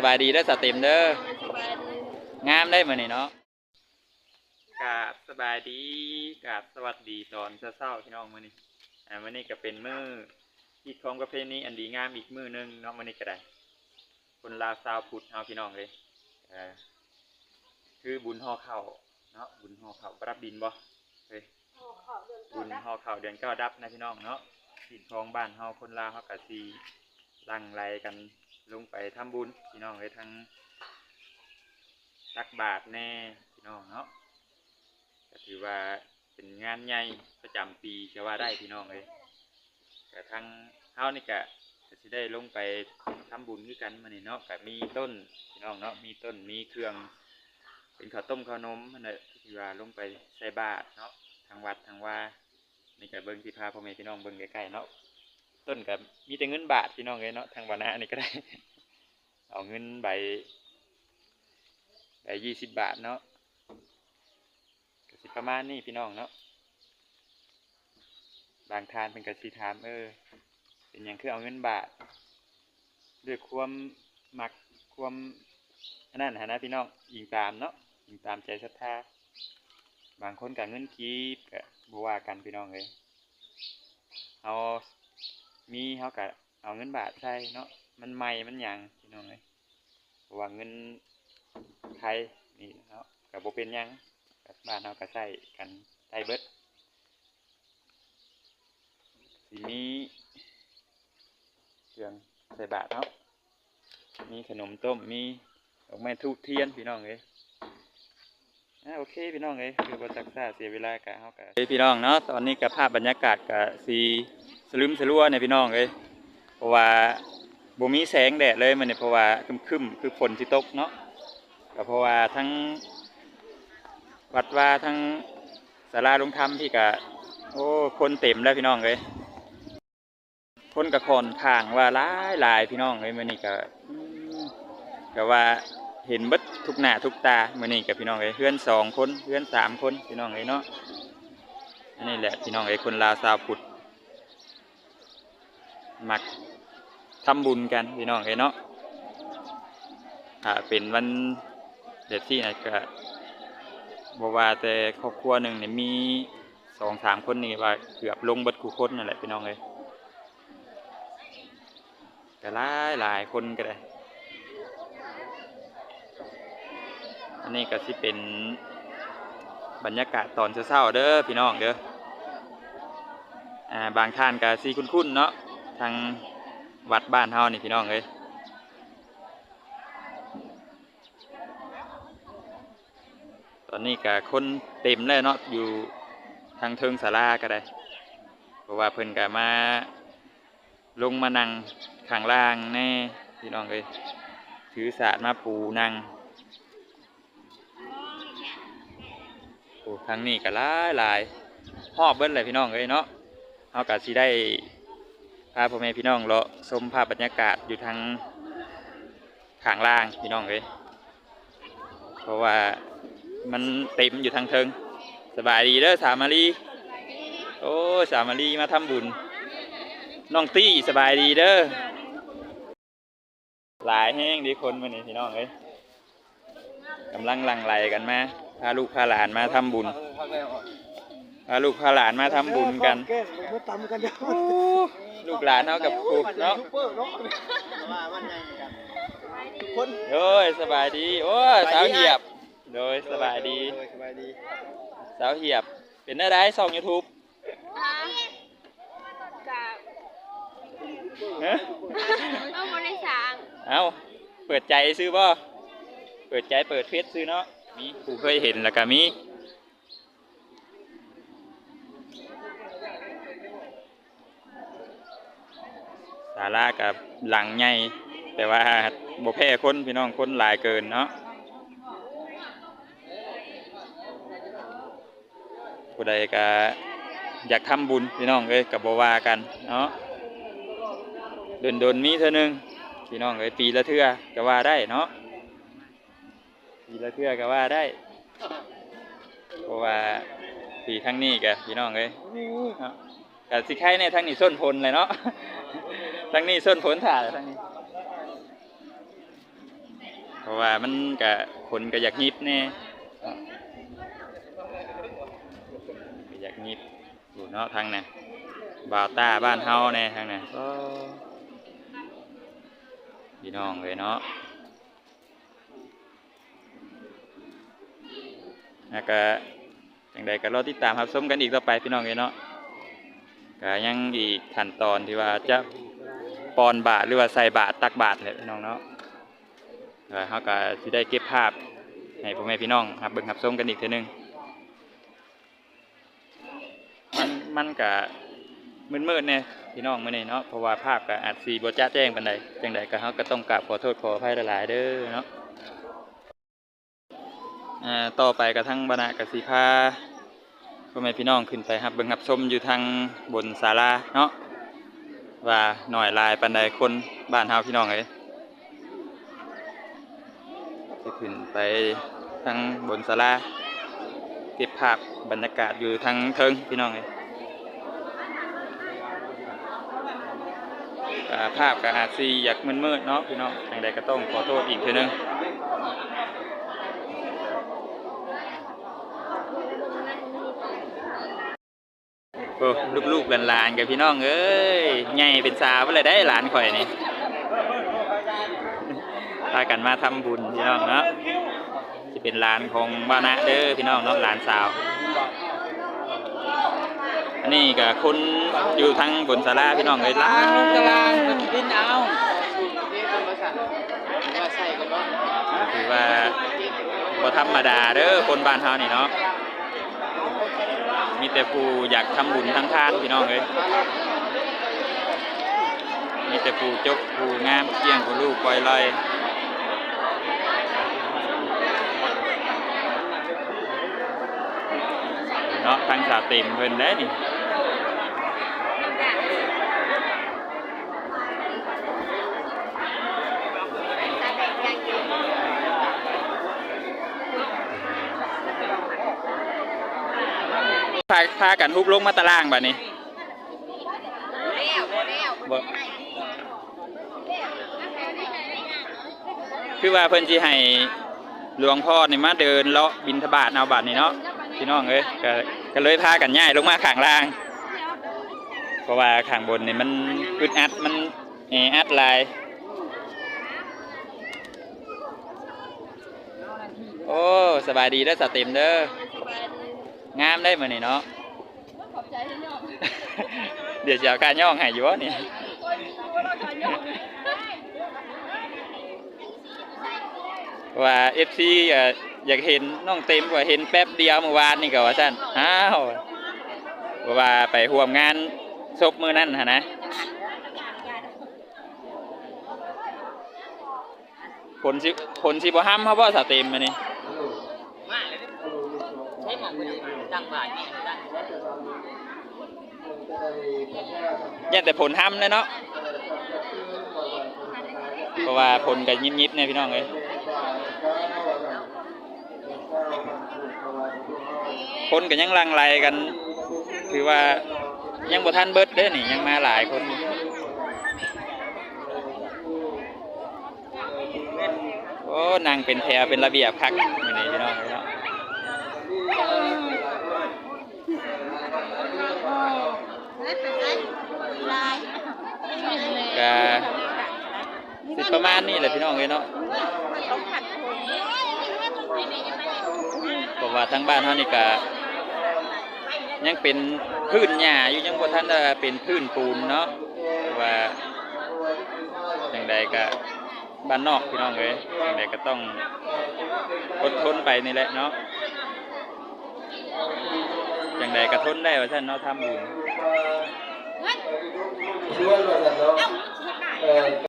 สบายดีเด้สเต็มเด้องามได้เหมือนี้เนาะกาบสบายดีกาบสวัสดีตอนเช้าๆพี่น้องมื้อนี้อ่ามื้อนี้ก็เป็นมื้อที่ของประเพณีอันดีงามอีกมื้อนึงเนาะมื้อนี้ก็ได้คนลาวชาวพุทธเฮาพี่น้องเลยอ่อคือบุญห่อข้าเนาะบุญห่อข้ารับดินบ่เฮ้ยบุญห่อข้าเดือนเก้าดับนะพี่น้องเนาะสินทองบ้านเฮาคนลาวเฮาก็สิหลั่งไหลกัน ลงไปทำบุญพี่น้องเลยทั้งตักบาตรแน่พี่น้องเนาะก็ถือว่าเป็นงานใหญ่ประจำปีก็ว่าได้พี่น้องเลยก็ทั้งเฮานี่ก็ก็สิได้ลงไปทำบุญคือกันมื้อนี้เนาะก็มีต้นพี่น้องเนาะมีต้นมีเครื่อง เป็นข้าวต้มข้าวนมนั่นแหละที่ว่าลงไปใส่บาตรเนาะทางวัดทางว่านี่ก็เบิ่งสิพาพ่อแม่พี่น้องเบิ่งใกล้ๆเนาะ ต้นก็มีแต่เงินบาทพี่น้องเลยเนาะทางวานะนี่ก็ได้ เอาเงินใบใบยี่สิบบาทเนาะกสิประมาณนี้พี่น้องเนาะบางทานเป็นกสิถามเออเป็นอย่างคือเอาเงินบาท ด้วยความมักความอันนั้นหนนะพี่น้องยิงตามเนาะยิงตามใจศรัทธาบางคนกับเงินกีบกับบว่ากันพี่น้องเลยเอา มีเขากะเอาเงินบาทใช่เนาะมันใหม่มันหยังพี่น้องเลยเพราะว่าเงินไทยนี่เนาะกับโบเป็นหยังกับบ้านเขาก็ใส่กันไทยเบิดสีมีเครื่องใส่บาทเนาะมีขนมต้มมีดอกไม้ทูบเทียนพี่น้องเลย โอเคพี่น้องเลยคือบรจักษาเสียเวลากะเฮากะเฮ้ยพี่น้องเนาะตอนนี้กับภาพบรรยากาศกะสีสลืมสลัวเนี่ยพี่น้องเลยเพราะว่าบ่มีแสงแดดเลยมันเนี่ยเพราะว่าครึมคือฝนที่ตกเนาะก็เพราะว่าทั้งวัดว่าทั้งศาลาลงธรรมพี่กะโอ้คนเต็มแล้วพี่น้องเลยคนกะคอนข้างว่าหลายหลายพี่น้องเลยมันนี่กะอืมก็ว่า เห็นบดทุกหน้าทุกตาเมันนี่กับพี่น้องเลยเพื่อนสองคนเพื่อนสามคนพี่น้องเลยเนาะอันนี้แหละพี่น้องเลยคนลาวซาวพุทธมักทำบุญกันพี่น้องเลยเนาะถ้าเป็นวันเด็ดที่ไหนก็บอกว่าแต่ครอบครัวหนึ่งเนี่ยมีสองสามคนนี่ว่าเกือบลงบัดคู่คนนั่นแหละพี่น้องเลยก็หลายหลายคนก็ได้ อันนี้ก็สิเป็นบรรยากาศตอนเช้าๆเด้อพี่น้องเด้ออ่าบางท่านก็สิคุ้นๆเนาะทางวัดบ้านเฮานี่พี่น้องเอ้ยตอนนี้ก็คนเต็มเลยเนาะอยู่ทางเทิงศาลาก็ได้เพราะว่าเพิ่นก็มาลงมานั่งข้างล่างแน่พี่น้องเอ้ยถือศาสตร์มาปูนั่ง อ้ทางนี้ก็หลายหลายหอบเบิ้ลเลยพี่น้องเอ้ยเนาะเอากะสิได้พาพ่อแม่พี่น้องเลาะชมภาพบรรยากาศอยู่ทางข้างล่างพี่น้องเอ้ยเพราะว่ามันเต็มอยู่ทางเทิงสบายดีเด้อสามารีโอ้สามารีมาทำบุญน้องตี้สบายดีเด้อหลายแห้งดีคนมานี่พี่น้องเอ้ยกำลังหลังไหลกันมา พาลูกพาหลานมาทำบุญ พาลูกพาหลานมาทำบุญกัน แก้มันมาตำกันเด้อลูกหลานเท่ากับครูเนาะซุปเปอร์เนาะว่ามันไงกันทุกคนโอ้ยสบายดี โอ้ยสาวเหียบ โดยสบายดี โสบายดีสาวเหียบ เป็นอะไรส่องยูทูบฮะกับเอ้เอาบริสางาเปิดใจซื้อบ่เปิดใจเปิดเฟซซื้อเนาะ มีผู้เคยเห็นแล้วก็มีศาลากับหลังใหญ่แต่ว่าบ่แพ้คนพี่น้องคนหลายเกินเนาะผู้ใดก็อยากทำบุญพี่น้องเอ้ยกับบ่ว่ากันเนาะโดนโดนๆมีเท่านึงพี่น้องเอ้ยปีละเทื่อก็ว่าได้เนาะ ปีละเทื่อก็ว่าได้เพราะว่าปีทั้งนี้กะพี่น้องเอ้ยเนาะสิไข่ในยทั้งนี้ส้นผลเลยเนาะทั้งนี้ส้นผลถ่าทั้งนี้ราะว่ามันก็คนก็อยากยิบแน่ก็อยากยิบอยู่เนาะทางน่ะบาวต้าบ้านเฮาแน่ทางน่ะก็พี่น้องเลยเนาะ แล้วก็จังใดก็รอติดตามครับชมกันอีกต่อไปพี่น้องเลยเนาะก็ยังอีกขั้นตอนที่ว่าจะปอนบาทหรือว่าใส่บาทตักบาทเลยพี่น้องเนาะเออเขาก็สิได้เก็บภาพให้พ่อแม่พี่น้องครับเบิ่งครับชมกันอีกเทีนึงมันมันก็มืดๆเนี่ยพี่น้องมื้อนี้เนาะเพราะว่าภาพก็อาจสิบ่จ้าแจ้งปานใดจังใดก็เฮาก็ต้องกราบขอโทษขออภัยหลายๆเด้อเนาะ ต่อไปก็ทั้งบรรณะกสิพาพ่อแม่พี่น้องขึ้นไปครับเบิ่งครับชมอยู่ทางบนศาลาเนาะว่าหน่อยลายปานใดคนบ้านเฮาพี่น้องเอ้ยจะขึ้นไปทางบนศาลาเก็บภาพบรรยากาศอยู่ทางเทิงพี่น้องเลยภาพก็อาจสีอยากมืดๆเนาะพี่น้องอย่างใดก็ต้องขอโทษอีกทีนึง โอ้ลูกๆหลานๆกับพี่น้องเอ้ยใหญ่เป็นสาวเลยได้หลานข่อยนี่พากันมาทำบุญพี่น้องเนาะจะเป็นร้านของบ้านะเด้อพี่น้องเนาะร้านสาว อันนี้ก็คนอยู่ทั้งบนศาลาพี่น้องเลยร้านตารางมันดินเอานี่ธรรมชาติว่าใส่กันว่าถือว่าบ่ธรรมดาเด้อคนบ้านเฮานี่เนาะ มีแต่ผู้อยากทำบุญทั้งทานพี่น้องเลยมีแต่ผู้จกผู้งามเกี่ยงผู้ลูกปล่อยลอยเนาะทางสาเต็มเพิ่นได้นี่าพากันฮุบลงมาตารางบัดนี้บ่คือว่าเพิ่นสิให้หลวงพ่อนี่มาเดินเลาะบิณฑบาตเอาบัดนี้เนาะพี่น้องเอ้ยก็ก็เลยพากันย้ายลงมาข้างล่าง เพราะว่าข้างบนนี่มันอึดอัดมันแออัดหลายโอ้สบายดีเด้อสเต็มเด้อ งามได้มื้อนี้เนาะขอบใจที่ยอมเดี๋ยวจะเอาการย่องให้อยู่วะนี่ว่า FC เอ่ออยากเห็นน้องเต็มว่าเห็นแป๊บเดียวเมื่อวานนี่ก็ว่าซั่นอ้าวเพราะว่าไปร่วมงานศพมื้อนั้นหั่นนะผลสิผลสิบ่ห้ำเฮาบ่สเต็มมื้อนี้ มาเลยใช้หมอกไปตั้งบาทนี่ตั้งยันแต่ผลห้ำเลยเนาะเพราะว่าผลก็ยิบๆเนี่ยพี่น้องเอ้ยคนก็ยังลังไลกันคือว่ายังบ่ทันเบิดเด้อนี่ยังมาหลายคนโอ้นางเป็นแถวเป็นระเบียบคักมื้อนี้พี่น้องเอ้ยเนาะ ก็สิประมาณนี้แหละพี่น้องเอ้ยเนาะเพราะว่าทั้งบ้านเฮานี่ก็ยังเป็นพื้นหญ้าอยู่ยังบ่ทันได้เป็นพื้นปูนเนาะเพราะว่างใดก็บ้านนอกพี่น้องเลยอยจังใดก็ต้องอดทนไปนี่แหละเนาะจังใดก็ทนได้ว่าซั่นเนาะทำบุญ ช่วยมาแล้วเนาะ